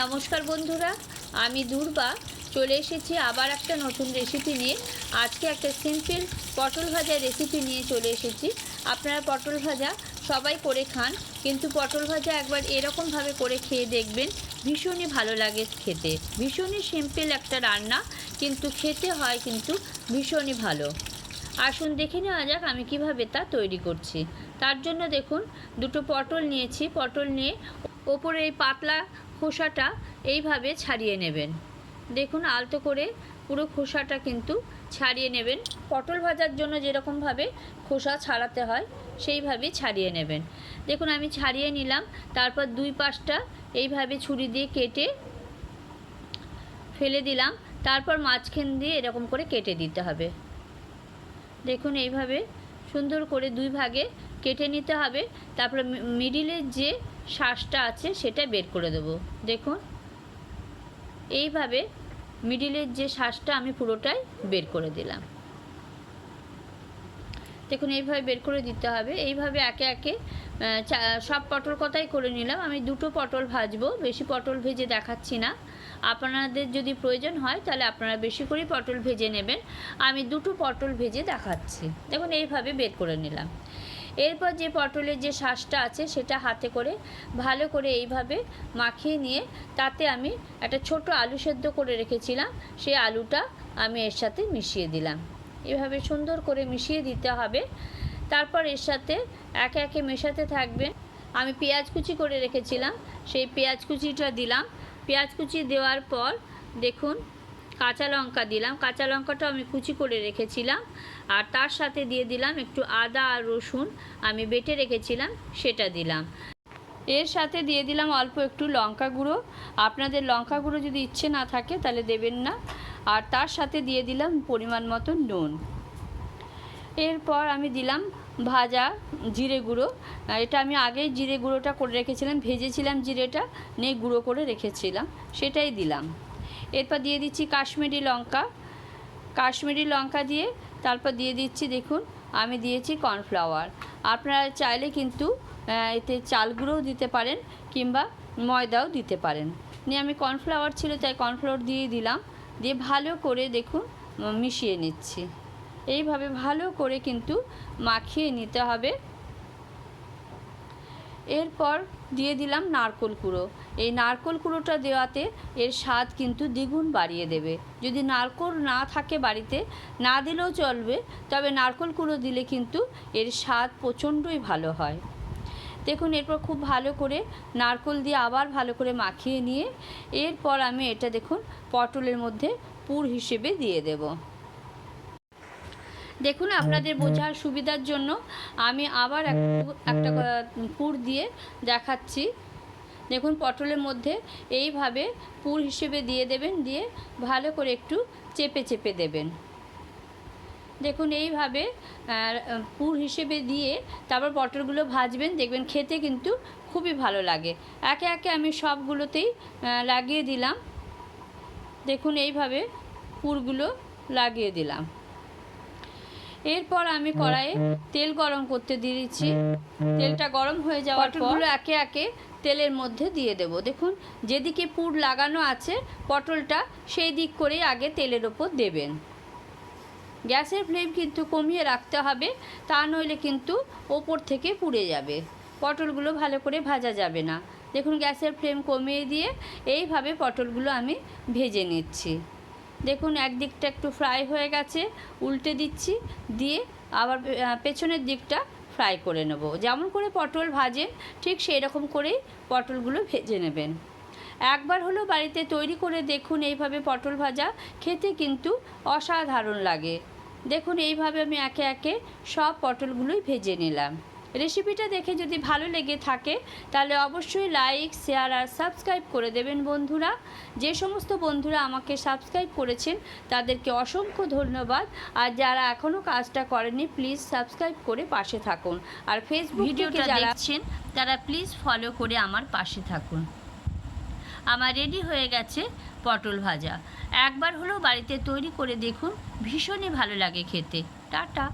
নমস্কার বন্ধুরা, আমি দুর্বা চলে এসেছি আবার একটা নতুন রেসিপি নিয়ে। আজকে একটা সিম্পল পটল ভাজা রেসিপি নিয়ে চলে এসেছি। আপনারা পটল ভাজা সবাই করে খান, কিন্তু পটল ভাজা একবার এরকমভাবে করে খেয়ে দেখবেন, ভীষণই ভালো লাগে খেতে। ভীষণই সিম্পল একটা রান্না, কিন্তু খেতে হয় কিন্তু ভীষণই ভালো। আসুন দেখে নেওয়া যাক আমি কীভাবে তা তৈরি করছি। তার জন্য দেখুন, দুটো পটল নিয়েছি। পটল নিয়ে ওপরে এই পাতলা খোসাটা এইভাবে ছাড়িয়ে নেবেন। দেখুন, আলতো করে পুরো খোসাটা কিন্তু ছাড়িয়ে নেবেন। পটল ভাজার জন্য যেরকমভাবে খোসা ছাড়াতে হয়, সেইভাবে ছাড়িয়ে নেবেন। দেখুন, আমি ছাড়িয়ে নিলাম। তারপর দুই পাশটা এইভাবে ছুরি দিয়ে কেটে ফেলে দিলাম। তারপর মাঝখান দিয়ে এরকম করে কেটে দিতে হবে। দেখুন, এইভাবে সুন্দর করে দুই ভাগে কেটে নিতে হবে। তারপরে মিডিলের যে শ্বাসটা আছে সেটা বের করে দেবো। দেখুন। এইভাবে মিডিলের যে শ্বাসটা আমি পুরোটাই বের করে দিলাম। দেখুন, এইভাবে বের করে দিতে হবে। এইভাবে একে একে সব পটল কথাই করে নিলাম। আমি দুটো পটল ভাজবো। বেশি পটল ভেজে দেখাচ্ছি না। আপনাদের যদি প্রয়োজন হয়, তাহলে আপনারা বেশি করে পটল ভেজে নেবেন। আমি দুটো পটল ভেজে দেখাচ্ছি। দেখুন, এইভাবে বের করে নিলাম। এরপর যে পটলের যে শ্বাসটা আছে সেটা হাতে করে ভালো করে এইভাবে মাখিয়ে নিয়ে তাতে আমি একটা ছোট আলু সেদ্ধ করে রেখেছিলাম। সেই আলুটা আমি এর সাথে মিশিয়ে দিলাম। এভাবে সুন্দর করে মিশিয়ে দিতে হবে। তারপর এর সাথে একে একে মেশাতে থাকবে। আমি পেঁয়াজ কুচি করে রেখেছিলাম। সেই পেঁয়াজ কুচিটা দিলাম। পেঁয়াজ কুচি দেওয়ার পর দেখুন কাঁচা লঙ্কা দিলাম। কাঁচা লঙ্কাটাও আমি কুচি করে রেখেছিলাম। আর তার সাথে দিয়ে দিলাম একটু আদা আর রসুন। আমি বেটে রেখেছিলাম, সেটা দিলাম। এর সাথে দিয়ে দিলাম অল্প একটু লঙ্কা গুঁড়ো। আপনাদের লঙ্কা গুঁড়ো যদি ইচ্ছে না থাকে, তাহলে দেবেন না। আর তার সাথে দিয়ে দিলাম পরিমাণ মতো নুন। এরপর আমি দিলাম ভাজা জিরে গুঁড়ো। এটা আমি আগেই জিরে গুঁড়োটা করে রেখেছিলাম, ভেজেছিলাম জিরেটা, নিয়ে গুঁড়ো করে রেখেছিলাম, সেটাই দিলাম। এরপর দিয়ে দিচ্ছি কাশ্মীরি লঙ্কা। কাশ্মীরি লঙ্কা দিয়ে তারপর দিয়ে দিচ্ছি, দেখুন, আমি দিয়েছি কর্নফ্লাওয়ার। আপনারা চাইলে কিন্তু এতে চাল গুঁড়োও দিতে পারেন কিংবা ময়দাও দিতে পারেন। নিয়ে আমি কর্নফ্লাওয়ার ছিল, তাই কর্নফ্লাওয়ার দিয়ে দিলাম। দিয়ে ভালো করে, দেখুন, মিশিয়ে নিচ্ছি। এইভাবে ভালো করে কিন্তু মাখিয়ে নিতে হবে। এরপর দিয়ে দিলাম নারকোল কুড়ো। এই নারকোল কুড়োটা দেওয়াতে এর স্বাদ কিন্তু দ্বিগুণ বাড়িয়ে দেবে। যদি নারকোল না থাকে বাড়িতে, না দিলেও চলবে, তবে নারকোল কুড়ো দিলে কিন্তু এর স্বাদ প্রচণ্ডই ভালো হয়। দেখুন, এরপর খুব ভালো করে নারকোল দিয়ে আবার ভালো করে মাখিয়ে নিয়ে, এরপর আমি এটা দেখুন, পটলের মধ্যে পুর হিসেবে দিয়ে দেবো। দেখুন আপনাদের বোঝার সুবিধার জন্য আমি আবার একটু একটা পুর দিয়ে দেখাচ্ছি। দেখুন পটলের মধ্যে এইভাবে পুর হিসেবে দিয়ে দেবেন দিয়ে ভালো করে একটু চেপে চেপে দেবেন। দেখুন এইভাবে পুর হিসেবে দিয়ে তারপর পটলগুলো ভাজবেন দেখবেন খেতে কিন্তু খুবই ভালো লাগে। একে একে আমি সবগুলোতেই লাগিয়ে দিলাম। দেখুন এইভাবে পুরগুলো লাগিয়ে দিলাম। এরপর আমি কড়াইয়ে তেল গরম করতে দিয়ে দিচ্ছি। তেলটা গরম হয়ে যাওয়ার পটলগুলো একে একে তেলের মধ্যে দিয়ে দেব। দেখুন, যেদিকে পুর লাগানো আছে, পটলটা সেই দিক করেই আগে তেলের ওপর দেবেন। গ্যাসের ফ্লেম কিন্তু কমিয়ে রাখতে হবে, তা নইলে কিন্তু ওপর থেকে পুড়ে যাবে। পটলগুলো ভালো করে ভাজা যাবে না। দেখুন, গ্যাসের ফ্লেম কমিয়ে দিয়ে এইভাবে পটলগুলো আমি ভেজে নিচ্ছি। দেখুন, একদিকটা একটু ফ্রাই হয়ে গেছে, উল্টে দিচ্ছি, দিয়ে আবার পেছনের দিকটা ফ্রাই করে নেব। যেমন করে পটল ভাজেন ঠিক সেই রকম করেই পটলগুলো ভেজে নেবেন। একবার হলো বাড়িতে তৈরি করে দেখুন, এইভাবে পটল ভাজা খেতে কিন্তু অসাধারণ লাগে। দেখুন, এইভাবে আমি একে একে সব পটলগুলোই ভেজে নিলাম। রেসিপিটা দেখে যদি ভালো লেগে থাকে তাহলে অবশ্যই লাইক শেয়ার আর সাবস্ক্রাইব করে দেবেন বন্ধুরা। যে সমস্ত বন্ধুরা আমাকে সাবস্ক্রাইব করেছেন তাদেরকে অসংখ্য ধন্যবাদ। আর যারা এখনও কাজটা করেনি প্লিজ সাবস্ক্রাইব করে পাশে থাকুন। আর ফেসবুক ভিডিওটা দেখছেন তারা প্লিজ ফলো করে আমার পাশে থাকুন। আমার রেডি হয়ে গেছে পটল ভাজা। একবার হলেও বাড়িতে তৈরি করে দেখুন ভীষণই ভালো লাগে খেতে। টাটা।